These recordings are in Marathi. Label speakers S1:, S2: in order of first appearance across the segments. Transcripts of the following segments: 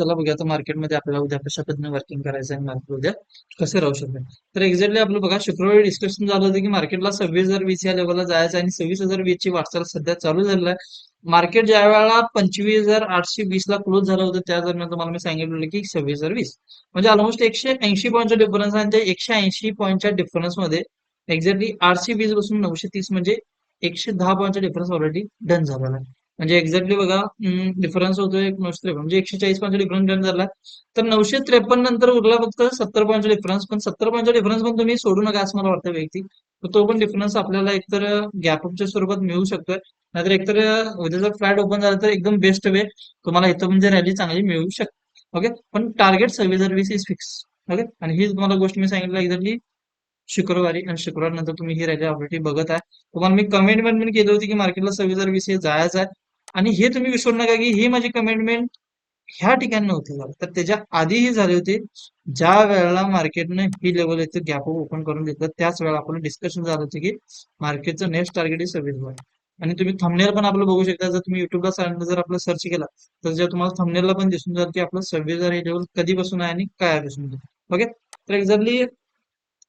S1: चला बघूया आता मार्केटमध्ये आपल्याला उद्या कशा पद्धतीने वर्किंग करायचं आहे मार्केट उद्या. कसं राहू शकते तर एक्झॅक्टली आपलं बघा शुक्रवारी डिस्कशन झालं होतं की मार्केटला सव्वीस हजार वीस या लेवलला जायचं आणि सव्वीस हजार वीस ची वाटचाल सध्या चालू झालेलं आहे. मार्केट ज्या वेळेला पंचवीस हजार आठशे वीस ला क्लोज झालं होतं त्या दरम्यान तुम्हाला मी सांगितलेलं की सव्वीस हजार वीस. म्हणजे ऑलमोस्ट एकशे ऐंशी पॉईंटचा डिफरन्स आणि त्या एकशे ऐंशी पॉईंटच्या डिफरन्समध्ये एक्झॅक्टली आठशे वीसपासून नऊशे तीस म्हणजे एकशे दहा पॉईंटचा डिफरन्स ऑलरेडी डन झालेला आहे. म्हणजे एक्झॅक्टली बघा डिफरन्स होतोय नऊशे त्रेपन्न. म्हणजे एकशे चाळीस पॉईंटचा डिफरन्स डन झाला. तर नऊशे त्रेपन्न नंतर उरला फक्त सत्तर पॉईंटचा डिफरन्स पण सत्तर पॉईंटचा डिफरन्स पण तुम्ही सोडू नका असं मला वाटतं व्यक्ती. तर तो पण डिफरन्स आपल्याला एकतर गॅपअपच्या स्वरूपात मिळू शकतोय. नाहीतर एकतर उद्या जर फ्लॅट ओपन झाला तर एकदम बेस्ट वे तुम्हाला इथं म्हणजे रॅली चांगली मिळू शकते ओके पण टार्गेट सव्वीस हजार वीस इज फिक्स ओके आणि ही तुम्हाला गोष्ट मी सांगितलं एक्झॅक्टली शुक्रवारी आणि शुक्रवार नंतर तुम्ही ही रॅली ऑलरेडी बघत आहे. तुम्हाला मी कमेंटमेंट पण केली होती की मार्केटला सव्वीस हजार वीस हे जायचं आहे. आणि हे तुम्ही विसरू नका की ही माझी कमेंटमेंट ह्या ठिकाणी नव्हती झाली. तर त्याच्या आधी ही झाली होती. ज्या वेळेला मार्केटने ही लेवल येथे गॅप ओपन करून घेतलं त्याच वेळेला आपलं डिस्कशन झालं होतं की मार्केटचं नेक्स्ट टार्गेट is सव्वीस हजार आणि तुम्ही थंबनेल पण आपलं बघू शकता. जर तुम्ही युट्यूबला जर आपलं सर्च केला तर जर तुम्हाला थंबनेलला पण दिसून जाईल की आपलं सव्वीस हजार हे लेवल कधीपासून आहे आणि काय दिसून जाईल ओके तर एक्झॅक्टली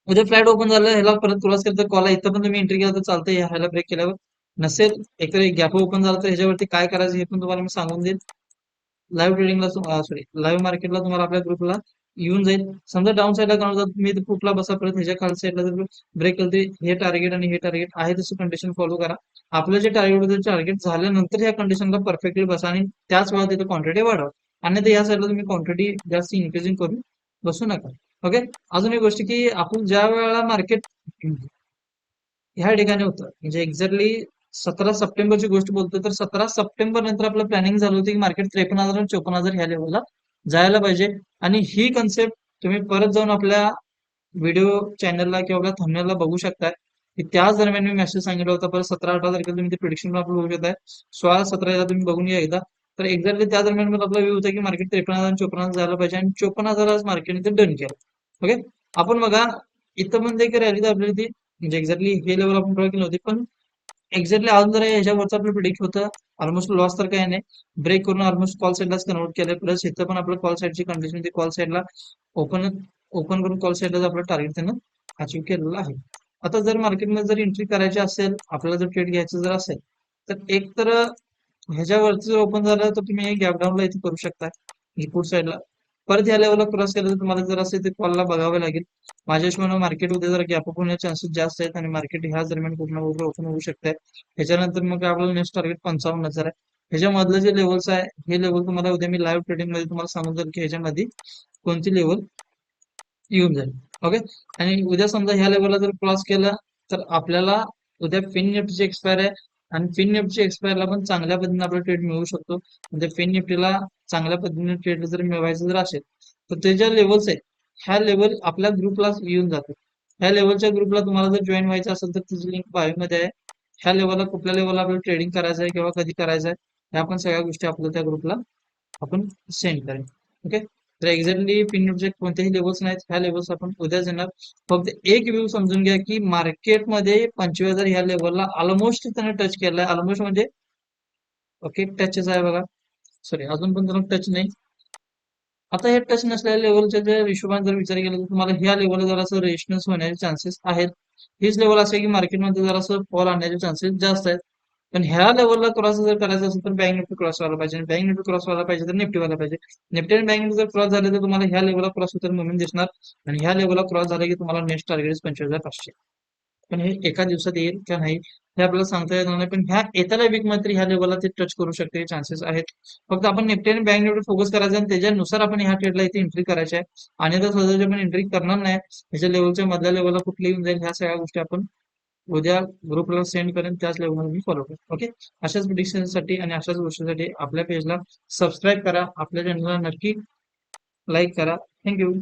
S1: उद्या फ्लॅट ओपन झालं ह्याला परत क्रॉस केलं तर आहे इथं पण तुम्ही एंट्री केला तर चालतं ह्याला ब्रेक केल्यावर. नसेल एकतर गॅप ओपन झाला तर ह्याच्यावरती काय करायचं हे पण तुम्हाला मी सांगून देईल लाईव्ह ट्रेडिंगला सॉरी लाईव्ह मार्केटला तुम्हाला आपल्या ग्रुपला येऊन जाईल. समजा डाऊन साईडला जाऊन मी कुठला बसा परत ह्याच्या खाल साईडला जर ब्रेक करते हे टार्गेट आणि हे टार्गेट आहे तसं कंडिशन फॉलो करा. आपलं जे टार्गेट होतं टार्गेट झाल्यानंतर ह्या कंडिशनला परफेक्टली बसा आणि त्याच वेळा तिथे क्वांटिटी वाढवा. आणि या साईडला तुम्ही क्वांटिटी जास्त इन्क्रीजिंग करून बसू नका. ओके अजून एक गोष्ट की आपण ज्या वेळेला मार्केट ह्या ठिकाणी होतं म्हणजे एक्झॅक्टली सतरा सप्टेंबरची गोष्ट बोलतो तर सतरा सप्टेंबर नंतर आपलं प्लॅनिंग झालं होतं की मार्केट त्रेपन्न हजार आणि चोपन्न हजार ह्या लेवलला जायला पाहिजे. आणि ही कन्सेप्ट तुम्ही परत जाऊन आपल्या व्हिडिओ चॅनलला किंवा आपल्या थंबनेलला बघू शकताय. की त्याच दरम्यान मी मेसेज सांगितलं होता परत सतरा अठरा तारखेला तुम्ही ते प्रिडिक्शन आपलं बघू शकताय. सोळा सतरा हजार तुम्ही बघून घ्या एकदा. तर एक्झॅक्टली त्या दरम्यान मला आपला व्ह्यू होता की मार्केट त्रेपन्न हजार आणि चोपन्न हजार जायला पाहिजे आणि चोपन्न हजार आज मार्केटने ते डन केलं. ओके आपण बघा इथं पण देखील रॅली आपल्याला ती म्हणजे एक्झॅक्टली हे लेवल आपण ड्रॉ केली होती पण एक्झॅक्टली अजून जरा याच्यावरचं आपलं प्रिडिक्ट होतं. ऑलमोस्ट लॉस तर काही नाही. ब्रेक करून ऑलमोस्ट कॉल साईडलाच कन्वर्ट केलं प्लस इथं पण आपलं कॉल साईडची कंडिशन कॉल साईडला ओपन ओपन करून कॉल साईडलाच आपलं टार्गेट त्यानं अचीव केलेलं आहे. आता जर मार्केटमध्ये जर एंट्री करायची असेल आपल्याला जर ट्रेड घ्यायचं जर असेल तर एक तर ह्याच्यावरती जर ओपन झालं तर तुम्ही गॅप डाऊनला इथे करू शकता पुढ साईडला परत या लेवलला क्रॉस केलं तर तुम्हाला जर असेल ते कॉलला बघावं लागेल. माझ्या हिशोबाने मार्केट उद्या जर गॅप होण्याचे चान्सेस जास्त आहेत आणि मार्केट ह्या दरम्यान पूर्ण ओपन होऊ शकते ह्याच्यानंतर मग आपल्याला नेक्स्ट टार्गेट पंचावन्न हजार आहे. ह्याच्यामधलं जे लेवल्स आहे हे लेवल तुम्हाला उद्या मी लाईव्ह ट्रेडिंगमध्ये तुम्हाला सांगून जाईल की ह्याच्यामध्ये कोणती लेवल येऊन जाईल. ओके आणि उद्या समजा ह्या लेवलला जर क्रॉस केला तर आपल्याला उद्या फिन निफ्टीची एक्सपायर आहे आणि फिन निफ्टी एक्सपायरला पण चांगल्या पद्धतीने आपला ट्रेड मिळू शकतो. म्हणजे फिन निफ्टीला चांगल्या पद्धतीने ट्रेड जर मिळवायचं जर असेल तर ते ज्या लेवल्स आहेत ह्या लेवल आपल्या ग्रुपला येऊन जातात. ह्या लेवलच्या ग्रुपला तुम्हाला जर जॉईन व्हायचं असेल तर तिची लिंक बायोमध्ये आहे. ह्या लेवलला कुठल्या लेवलला आपल्याला ट्रेडिंग करायचं आहे किंवा कधी करायचं आहे ह्या पण सगळ्या गोष्टी आपल्या त्या ग्रुपला आपण सेंड करेन. ओके तर एक्झॅक्टली पिन कोणत्याही कोणतेही लेवल्स नाहीत. ह्या लेवल्स आपण उद्याच येणार फक्त एक व्ह्यू समजून घ्या की मार्केटमध्ये पंचवीस हजार ह्या लेवलला ऑलमोस्ट त्याने टच केलाय. ऑलमोस्ट म्हणजे ओके टचच आहे बघा. सॉरी अजून पण त्याला टच नाही. आता हे टच नसलेल्या लेवलच्या जर हिशोबाने जर विचार केला तर तुम्हाला ह्या लेवलला जरासं रेशनस होण्याचे चान्सेस आहेत. हीच लेवल असे की मार्केटमध्ये जरासं फॉल आणण्याचे चान्सेस जास्त आहेत. पण ह्या लेवलला क्रॉस जर करायचं असेल तर बँक निफ्टी क्रॉस व्हायला पाहिजे. बँक निफ्टी क्रॉस व्हायला पाहिजे तर निफ्टी व्हायला पाहिजे. निफ्टी आणि बँक निफ्टी जर क्रॉस झाले तर तुम्हाला ह्या लेवलला क्रॉस होताना मुवमेंट दिसणार. आणि ह्या लेवलला क्रॉस झाले की तुम्हाला नेक्स्ट टार्गेट पंचवीस हजार पाचशे पण हे एका दिवसात येईल का नाही हे आपल्याला सांगता येणार नाही. पण ह्या येत्याला वीक मात्र ह्या लेवलला ते टच करू शकते. चान्सेस आहेत. फक्त आपण निफ्टी आणि बँक निफ्टी फोकस करायचं आणि त्याच्यानुसार आपण ह्या ट्रेडला इथे एंट्री करायची आहे. आणि आता सहज आपण एंट्री करणार नाही. ह्याच्या लेवलच्या मधल्या लेवलला कुठली येऊन जाईल ह्या सगळ्या गोष्टी आपण उद्या ग्रुपला सेंड करेन त्याच लेवलमध्ये मी फॉलो करेन. ओके अशाच प्रिडिक्शनसाठी आणि अशाच गोष्टीसाठी आपल्या पेजला सबस्क्राईब करा. आपल्या चॅनलला नक्की लाईक करा. थँक्यू